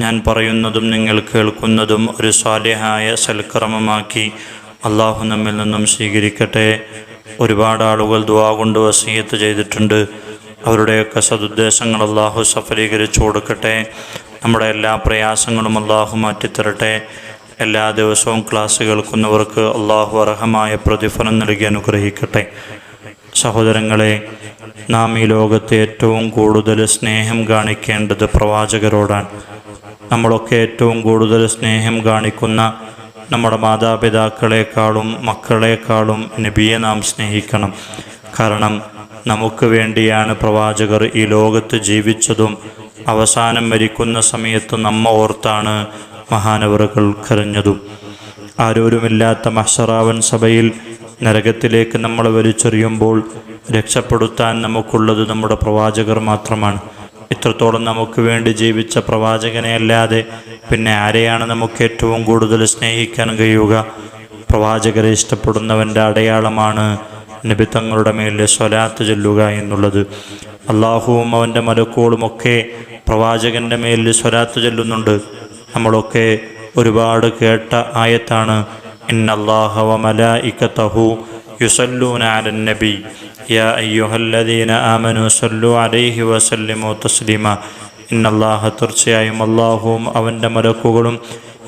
ഞാൻ പറയുന്നതും നിങ്ങൾ കേൾക്കുന്നതും ഒരു സ്വാലിഹായ സൽക്രമമാക്കി അള്ളാഹു നമ്മിൽ നിന്നും സ്വീകരിക്കട്ടെ. ഒരുപാട് ആളുകൾ ദുവാ കൊണ്ട് വസീയത്ത് ചെയ്തിട്ടുണ്ട്. അവരുടെയൊക്കെ സതുദ്ദേശങ്ങൾ അള്ളാഹു സഫലീകരിച്ചു കൊടുക്കട്ടെ. നമ്മുടെ എല്ലാ പ്രയാസങ്ങളും അള്ളാഹു മാറ്റിത്തരട്ടെ. എല്ലാ ദിവസവും ക്ലാസ് കേൾക്കുന്നവർക്ക് അള്ളാഹു അർഹമായ പ്രതിഫലം നൽകി അനുഗ്രഹിക്കട്ടെ. സഹോദരങ്ങളെ നാം ഈ ലോകത്ത് ഏറ്റവും കൂടുതൽ സ്നേഹം കാണിക്കേണ്ടത് പ്രവാചകരോടാണ്. നമ്മളൊക്കെ ഏറ്റവും കൂടുതൽ സ്നേഹം കാണിക്കുന്ന നമ്മുടെ മാതാപിതാക്കളെക്കാളും മക്കളെക്കാളും നബിയെ നാം സ്നേഹിക്കണം. കാരണം നമുക്ക് വേണ്ടിയാണ് പ്രവാചകർ ഈ ലോകത്ത് ജീവിച്ചതും അവസാനം മരിക്കുന്ന സമയത്ത് നമ്മ ഓർത്താണ് മഹാനവറുകൾ കരഞ്ഞതും. ആരോരുമില്ലാത്ത മഹ്സറാവൻ സഭയിൽ നരകത്തിലേക്ക് നമ്മൾ വലിച്ചെറിയുമ്പോൾ രക്ഷപ്പെടുത്താൻ നമുക്കുള്ളത് നമ്മുടെ പ്രവാചകർ മാത്രമാണ്. ഇത്രത്തോളം നമുക്ക് വേണ്ടി ജീവിച്ച പ്രവാചകനെ അല്ലാതെ പിന്നെ ആരെയാണ് നമുക്ക് ഏറ്റവും കൂടുതൽ സ്നേഹിക്കാൻ കഴിയുക? പ്രവാചകരെ ഇഷ്ടപ്പെടുന്നവന്റെ അടയാളമാണ് നബി തങ്ങളുടെ മേൽ സ്വലാത്ത് ചൊല്ലുക എന്നുള്ളത്. അള്ളാഹുവും അവന്റെ മലക്കോളുമൊക്കെ പ്രവാചകന്റെ മേലിൽ സ്വലാത്ത് ചൊല്ലുന്നുണ്ട്. നമ്മളൊക്കെ ഒരുപാട് കേട്ട ആയത്താണ് ഇന്നല്ലാഹ വമലായിക്കത്തഹു യുസല്ലൂന അലൻ നബി യാ അയ്യുഹല്ലദീന ആമനു സല്ലു അലൈഹി വസല്ലിമു തസ്ലീമ ഇന്നല്ലാഹ തീർച്ചയായും അള്ളാഹുവും അവന്റെ മലക്കുകളും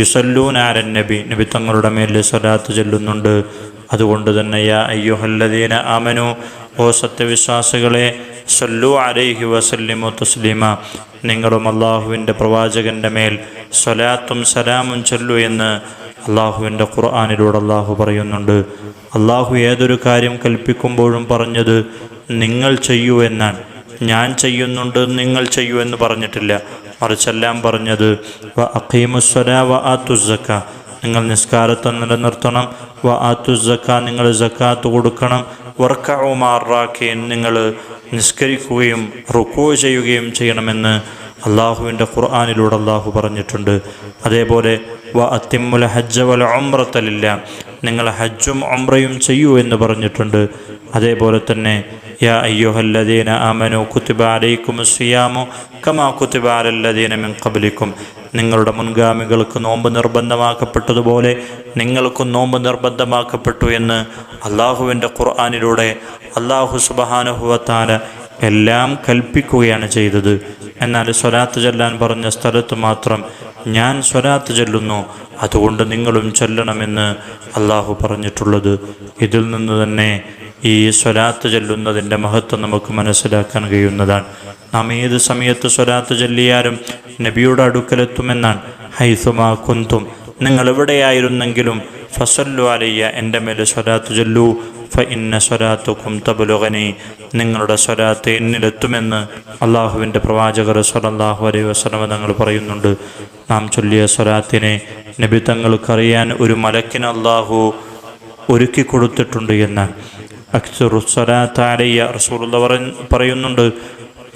യുസല്ലൂന അലൻ നബി നബി തങ്ങളുടെ മേൽ സ്വലാത്ത് ചൊല്ലുന്നുണ്ട്. അതുകൊണ്ട് തന്നെ യാ അയ്യുഹല്ലദീന ആമനു ഓ സത്യവിശ്വാസികളെ സല്ലു അലൈഹി വസല്ലിമു തസ്ലീമ. നിങ്ങളും അള്ളാഹുവിന്റെ പ്രവാചകന്റെ മേൽ സ്വലാത്തും സലാമും ചൊല്ലു എന്ന് അള്ളാഹുവിന്റെ ഖുർആാനിലൂടെ അള്ളാഹു പറയുന്നുണ്ട് അള്ളാഹു ഏതൊരു കാര്യം കൽപ്പിക്കുമ്പോഴും പറഞ്ഞത് നിങ്ങൾ ചെയ്യൂ എന്നാണ്. ഞാൻ ചെയ്യുന്നുണ്ട് നിങ്ങൾ ചെയ്യൂ എന്ന് പറഞ്ഞിട്ടില്ല. മറിച്ചെല്ലാം പറഞ്ഞത് വ വ ആത്തുസക്ക നിങ്ങൾ നിസ്കാരത്തെ നിലനിർത്തണം നിങ്ങൾ ജക്കാത്ത് കൊടുക്കണം. വർക്കവുമാറാക്കിയൻ നിങ്ങൾ നിസ്കരിക്കുകയും റുക്കോ ചെയ്യുകയും ചെയ്യണമെന്ന് അള്ളാഹുവിന്റെ ഖുർആാനിലൂടെ അള്ളാഹു പറഞ്ഞിട്ടുണ്ട്. അതേപോലെ വ അത്തിമുല ഹജ്ജ വല ഒമ്രത്തലില്ല നിങ്ങൾ ഹജ്ജും ഒമ്രയും ചെയ്യൂ എന്ന് പറഞ്ഞിട്ടുണ്ട്. അതേപോലെ തന്നെ യാ അയ്യോഹല്ലദീന ആമനു കുത്തിബ അലൈക്കും സിയാമു കമാ കുത്തിബ അലല്ലദീന മിൻ കബലിക്കും നിങ്ങളുടെ മുൻഗാമികൾക്ക് നോമ്പ് നിർബന്ധമാക്കപ്പെട്ടതുപോലെ നിങ്ങൾക്കും നോമ്പ് നിർബന്ധമാക്കപ്പെട്ടു എന്ന് അള്ളാഹുവിന്റെ ഖുർആാനിലൂടെ അള്ളാഹു സുബഹാനുഭവത്താല എല്ലാം കൽപ്പിക്കുകയാണ് ചെയ്തത്. എന്നാൽ സ്വലാത്ത് ചെല്ലാൻ പറഞ്ഞ സ്ഥലത്ത് മാത്രം ഞാൻ സ്വലാത്ത് ചെല്ലുന്നു. അതുകൊണ്ട് നിങ്ങളും ചെല്ലണമെന്ന് അള്ളാഹു പറഞ്ഞിട്ടുള്ളത്. ഇതിൽ നിന്ന് തന്നെ ഈ സ്വലാത്ത് ചെല്ലുന്നതിന്റെ മഹത്വം നമുക്ക് മനസ്സിലാക്കാൻ കഴിയുന്നതാണ്. നാം ഏത് സമയത്ത് സ്വലാത്ത് ചൊല്ലിയാലും നബിയുടെ അടുക്കലെത്തുമെന്നാണ്. ഹൈസുമാ കുന്തും നിങ്ങൾ എവിടെയായിരുന്നെങ്കിലും ഫസല്ലു അലയ്യ എന്റെ മേൽ സ്വലാത്ത് ചൊല്ലൂ. ഫ ഇന്ന സ്വലാത്തുക്കും തബുലുഗനി. നിങ്ങളുടെ സ്വലാത്ത് എന്നിലെത്തുമെന്ന് അള്ളാഹുവിന്റെ പ്രവാചകർ സ്വലല്ലാഹു അലൈ വസ്ലമ തങ്ങൾ പറയുന്നുണ്ട്. നാം ചൊല്ലിയ സ്വലാത്തിനെ നബി തങ്ങൾക്കറിയാൻ ഒരു മലക്കിന് അള്ളാഹു ഒരുക്കി കൊടുത്തിട്ടുണ്ട് എന്ന്. അക്സുറുസ്വലാത്താലയ്യ സ്വലാത്താലയ്യ റസൂലുള്ള പറയുന്നുണ്ട്.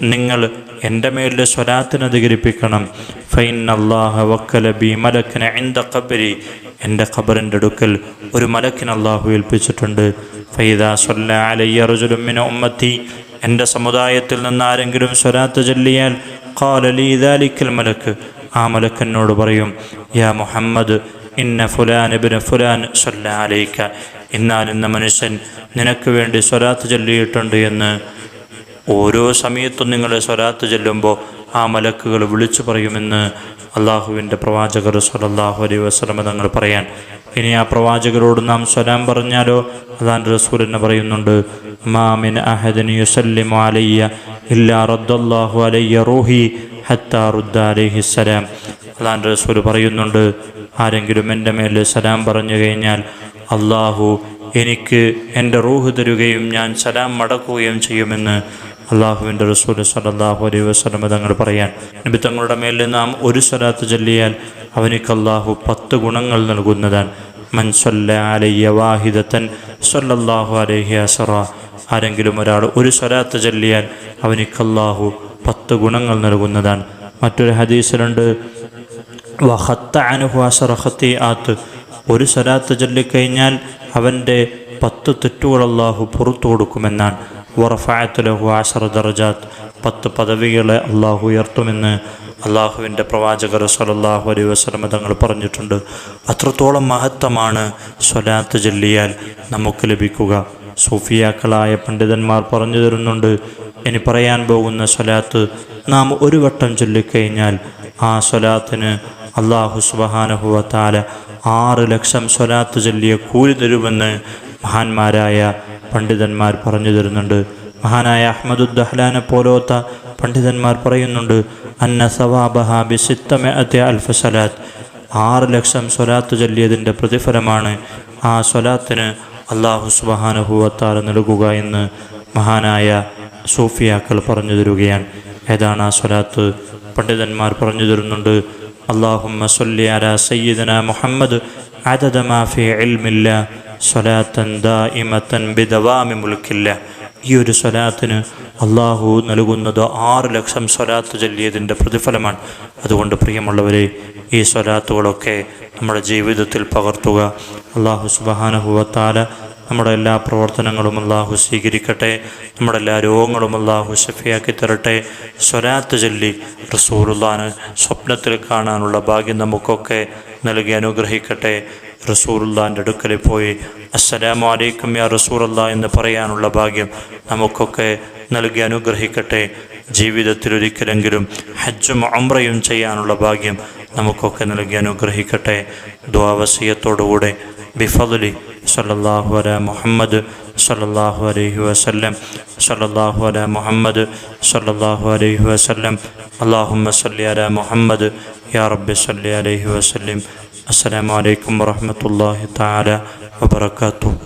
നിങ്ങൾ എന്റെ മേലിൽ സ്വലാത്തിന് അധികരിപ്പിക്കണം. ഫൈൻ അള്ളാഹ വക്കല ബി മലക്കിന് എന്ത കബരി എന്റെ ഖബറിന്റെ അടുക്കൽ ഒരു മലക്കിന് അള്ളാഹു ഏൽപ്പിച്ചിട്ടുണ്ട്. ഫൈദ സൊല്ല അലയ്യ റുജുലുമിന് ഉമ്മത്തി. എന്റെ സമുദായത്തിൽ നിന്ന് ആരെങ്കിലും സ്വലാത്ത് ചൊല്ലിയാൽ കാലലി ദാലിക്കൽ മലക്ക്. ആ മലക്കെന്നോട് പറയും യാ മുഹമ്മദ് ഇന്ന ഫുലാൻ ഇബിന് ഫുലാൻ സൊല്ല അലയിക്ക ഇന്ന മനുഷ്യൻ നിനക്ക് വേണ്ടി സ്വലാത്ത് ചൊല്ലിയിട്ടുണ്ട് എന്ന്. ഓരോ സമയത്തും നിങ്ങൾ സ്വരാത്ത് ചെല്ലുമ്പോൾ ആ മലക്കുകൾ വിളിച്ചു പറയുമെന്ന് അള്ളാഹുവിന്റെ പ്രവാചകർ സ്വലല്ലാഹു അലൈഹി വസ്ലമ തങ്ങൾ പറയാൻ. ഇനി ആ പ്രവാചകരോട് നാം സ്വലാം പറഞ്ഞാലോ? അതാൻ റസൂൽ എന്നെ പറയുന്നുണ്ട് മാമിൻ അഹദൻ യുസല്ലിമു അലയ്യ ഇല്ലാ റദ്ദല്ലാഹു അലയ്യ റൂഹി ഹത്താ റുദ്ദ അതാൻ റസൂൽ പറയുന്നുണ്ട് ആരെങ്കിലും എന്റെ മേൽ സലാം പറഞ്ഞു കഴിഞ്ഞാൽ അള്ളാഹു എനിക്ക് എന്റെ റൂഹ് തരുകയും ഞാൻ സലാം മടക്കുകയും ചെയ്യുമെന്ന് അള്ളാഹുവിന്റെ റസൂൽ സലല്ലാഹു അലൈ വസ്ലമ തങ്ങൾ പറയാൻ നബി തങ്ങളുടെ മേലിൽ നാം ഒരു സ്വലാത്ത് ചൊല്ലിയാൽ അവനിക്ക് അള്ളാഹു പത്ത് ഗുണങ്ങൾ നൽകുന്നതാണ്. മൻ സൊല്ല അലയ്യ വാഹിദത്തൻ സൊല്ലാഹു അലഹി അസറ. ആരെങ്കിലും ഒരാൾ ഒരു സ്വലാത്ത് ചൊല്ലിയാൽ അവനിക്ക് അള്ളാഹു പത്ത് ഗുണങ്ങൾ നൽകുന്നതാണ്. മറ്റൊരു ഹദീസിലുണ്ട് വഹത്ത അനുഹു അസറഹത്തി ആത്ത് ഒരു സ്വലാത്ത് ചൊല്ലിക്കഴിഞ്ഞാൽ അവന്റെ പത്ത് തെറ്റുകൾ അള്ളാഹു പുറത്തു കൊടുക്കുമെന്നാണ്. വറഫായത്തുലഹു പത്ത് പദവികളെ അള്ളാഹു ഉയർത്തുമെന്ന് അള്ളാഹുവിന്റെ പ്രവാചകർ സലല്ലാഹു അലൈ വസ്ലമ തങ്ങൾ പറഞ്ഞിട്ടുണ്ട്. അത്രത്തോളം മഹത്വമാണ് സ്വലാത്ത് ചൊല്ലിയാൽ നമുക്ക് ലഭിക്കുക. സൂഫിയാക്കളായ പണ്ഡിതന്മാർ പറഞ്ഞു തരുന്നുണ്ട് ഇനി പറയാൻ പോകുന്ന സ്വലാത്ത് നാം ഒരു വട്ടം ചൊല്ലിക്കഴിഞ്ഞാൽ ആ സ്വലാത്തിന് അള്ളാഹു സുബഹാനഹുവ താല ആറ് ലക്ഷം സ്വലാത്ത് ചൊല്ലിയ കൂലി തരുമെന്ന് മഹാന്മാരായ പണ്ഡിതന്മാർ പറഞ്ഞു തരുന്നുണ്ട്. മഹാനായ അഹമ്മദുദ്ദഹ്ലാനെ പോലോത്ത പണ്ഡിതന്മാർ പറയുന്നുണ്ട് അന്ന സവാബഹ ബിസിത്തമത്തെ അൽഫ സലാത്ത്. ആറ് ലക്ഷം സ്വലാത്ത് ചൊല്ലിയതിന്റെ പ്രതിഫലമാണ് ആ സ്വലാത്തിന് അള്ളാഹു സുബഹാനുഭൂവത്താൽ നൽകുക എന്ന് മഹാനായ സൂഫിയാക്കൾ പറഞ്ഞു തരുകയാണ്. ഏതാണ് ആ സ്വലാത്ത്? പണ്ഡിതന്മാർ പറഞ്ഞു തരുന്നുണ്ട് അള്ളാഹുമ്മ സൊല്ലി അല സയ്യിദന മുഹമ്മദ് عدد ما في علم الله صلاة دائمة بدوام ملك الله ഈ ഒരു സ്വലാത്തിന് അള്ളാഹു നൽകുന്നത് ആറ് ലക്ഷം സ്വലാത്ത് ചൊല്ലിയതിൻ്റെ പ്രതിഫലമാണ് അതുകൊണ്ട് പ്രിയമുള്ളവരെ ഈ സ്വലാത്തുകളൊക്കെ നമ്മുടെ ജീവിതത്തിൽ പകർത്തുക അള്ളാഹു സുബഹാനുഭവത്താല നമ്മുടെ എല്ലാ പ്രവർത്തനങ്ങളും അള്ളാഹു സ്വീകരിക്കട്ടെ. നമ്മുടെ എല്ലാ രോഗങ്ങളും അള്ളാഹു ഷഫിയാക്കി തരട്ടെ. സ്വലാത്ത് ചൊല്ലി റസൂറുല്ലാന് സ്വപ്നത്തിൽ കാണാനുള്ള ഭാഗ്യം നമുക്കൊക്കെ നൽകി അനുഗ്രഹിക്കട്ടെ. റസൂറുല്ലാന്റെ അടുക്കലിൽ പോയി അസ്സലാമു അലൈക്കും യാ റസൂറല്ല എന്ന് പറയാനുള്ള ഭാഗ്യം നമുക്കൊക്കെ നൽകി അനുഗ്രഹിക്കട്ടെ. ജീവിതത്തിൽ ഒരിക്കലെങ്കിലും ഹജ്ജും അമ്രയും ചെയ്യാനുള്ള ഭാഗ്യം നമുക്കൊക്കെ നൽകി അനുഗ്രഹിക്കട്ടെ. ദ്വാവസീയത്തോടുകൂടെ ബിഫദലി സല്ലല്ലാഹു അല മുഹമ്മദ് സല്ലല്ലാഹു അലൈഹി വസല്ലം സല്ലല്ലാഹു അല മുഹമ്മദ് സല്ലല്ലാഹു അലൈഹി വസല്ലം. അല്ലാഹുമ്മ സല്ലി അല മുഹമ്മദ് യാ റബ്ബി സല്ലി അലൈഹി വസല്ലം. അസ്സലാമു അലൈക്കും വറഹ്മത്തുള്ളാഹി തആല വബറകാതുഹു.